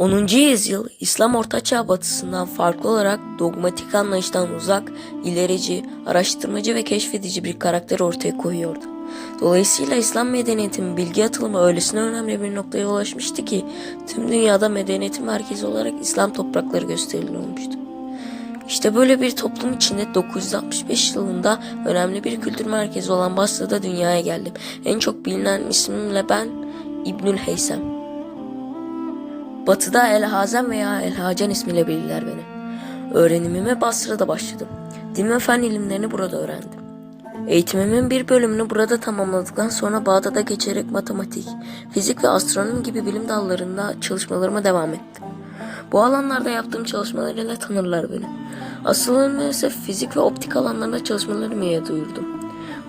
10. yüzyıl İslam Ortaçağ batısından farklı olarak dogmatik anlayıştan uzak, ilerici, araştırmacı ve keşfedici bir karakter ortaya koyuyordu. Dolayısıyla İslam medeniyetinin bilgi atılımı öylesine önemli bir noktaya ulaşmıştı ki tüm dünyada medeniyetin merkezi olarak İslam toprakları gösteriliyormuştu. İşte böyle bir toplum içinde 965 yılında önemli bir kültür merkezi olan Basra'da dünyaya geldim. En çok bilinen ismimle ben İbnül Heysem. Batıda El Hazem veya El Hacen ismiyle bilirler beni. Öğrenimime Basra'da başladım. Din ve fen ilimlerini burada öğrendim. Eğitimimin bir bölümünü burada tamamladıktan sonra Bağdat'a geçerek matematik, fizik ve astronomi gibi bilim dallarında çalışmalarıma devam ettim. Bu alanlarda yaptığım çalışmalarıyla tanırlar beni. Asıl ise fizik ve optik alanlarında çalışmalarımı iyi duyurdum.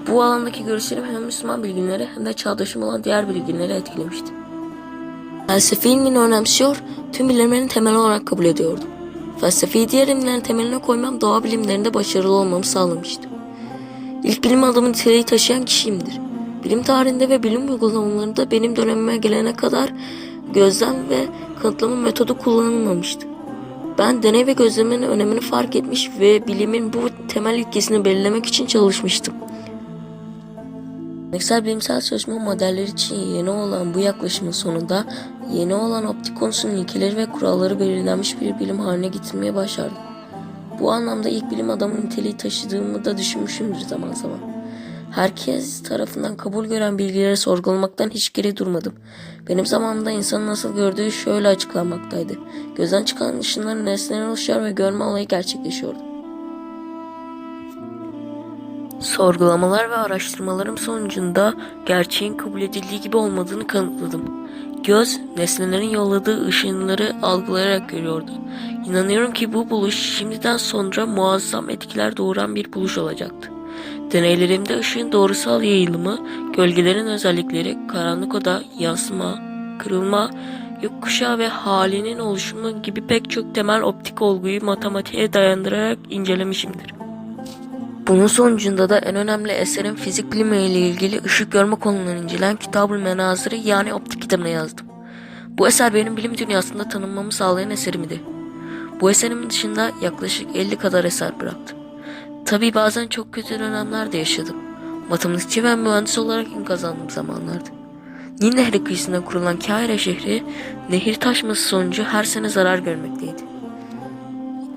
Bu alandaki görüşlerim hem Müslüman bilginleri hem de çağdaşım olan diğer bilginleri etkilemişti. Felsefe ilmini önemsiyor, tüm bilimlerin temeli olarak kabul ediyordum. Felsefeyi diğer ilimlerin temeline koymam doğa bilimlerinde başarılı olmamı sağlamıştı. İlk bilim adamı niteliği taşıyan kişiyimdir. Bilim tarihinde ve bilim uygulamalarında benim dönemime gelene kadar gözlem ve kanıtlama metodu kullanılmamıştı. Ben deney ve gözlemenin önemini fark etmiş ve bilimin bu temel ilkesini belirlemek için çalışmıştım. Geleneksel bilimsel çalışma modelleri için yeni olan bu yaklaşımın sonunda yeni olan optik konusunun ilkeleri ve kuralları belirlenmiş bir bilim haline getirmeye başardım. Bu anlamda ilk bilim adamı niteliği taşıdığımı da düşünmüşümdür zaman zaman. Herkes tarafından kabul gören bilgileri sorgulamaktan hiç geri durmadım. Benim zamanımda insanın nasıl gördüğü şöyle açıklanmaktaydı. Gözden çıkan ışınların nesneden oluşuyor ve görme olayı gerçekleşiyordu. Sorgulamalar ve araştırmalarım sonucunda gerçeğin kabul edildiği gibi olmadığını kanıtladım. Göz, nesnelerin yolladığı ışınları algılayarak görüyordu. İnanıyorum ki bu buluş şimdiden sonra muazzam etkiler doğuran bir buluş olacaktı. Deneylerimde ışığın doğrusal yayılımı, gölgelerin özellikleri, karanlık oda, yansıma, kırılma, gökkuşağı ve halinin oluşumu gibi pek çok temel optik olguyu matematiğe dayandırarak incelemişimdir. Bunun sonucunda da en önemli eserim fizik bilimi ile ilgili ışık görme konularını incelen Kitab-ül Menazır'ı yani optik kitabına yazdım. Bu eser benim bilim dünyasında tanınmamı sağlayan eserimdi. Bu eserimin dışında yaklaşık 50 kadar eser bıraktım. Tabii bazen çok kötü dönemler de yaşadım. Matematikçi ve mühendis olarak in kazandığım zamanlardı. Nil Nehri kıyısında kurulan Kahire şehri nehir taşması sonucu her sene zarar görmekteydi.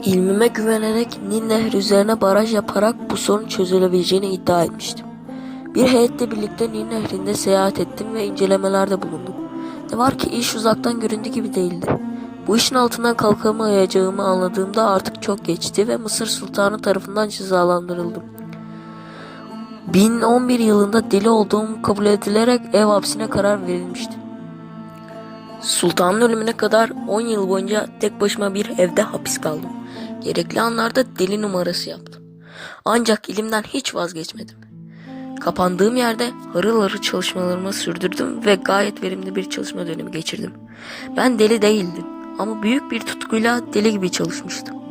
İlmime güvenerek Nil Nehri üzerine baraj yaparak bu sorun çözülebileceğini iddia etmiştim. Bir heyetle birlikte Nil Nehri'nde seyahat ettim ve incelemelerde bulundum. Ne var ki iş uzaktan göründüğü gibi değildi. Bu işin altından kalkamayacağımı anladığımda artık çok geçti ve Mısır Sultanı tarafından cezalandırıldım. 1011 yılında deli olduğum kabul edilerek ev hapsine karar verilmişti. Sultanın ölümüne kadar 10 yıl boyunca tek başıma bir evde hapis kaldım. Gerekli anlarda deli numarası yaptım. Ancak ilimden hiç vazgeçmedim. Kapandığım yerde harıl harıl çalışmalarımı sürdürdüm ve gayet verimli bir çalışma dönemi geçirdim. Ben deli değildim ama büyük bir tutkuyla deli gibi çalışmıştım.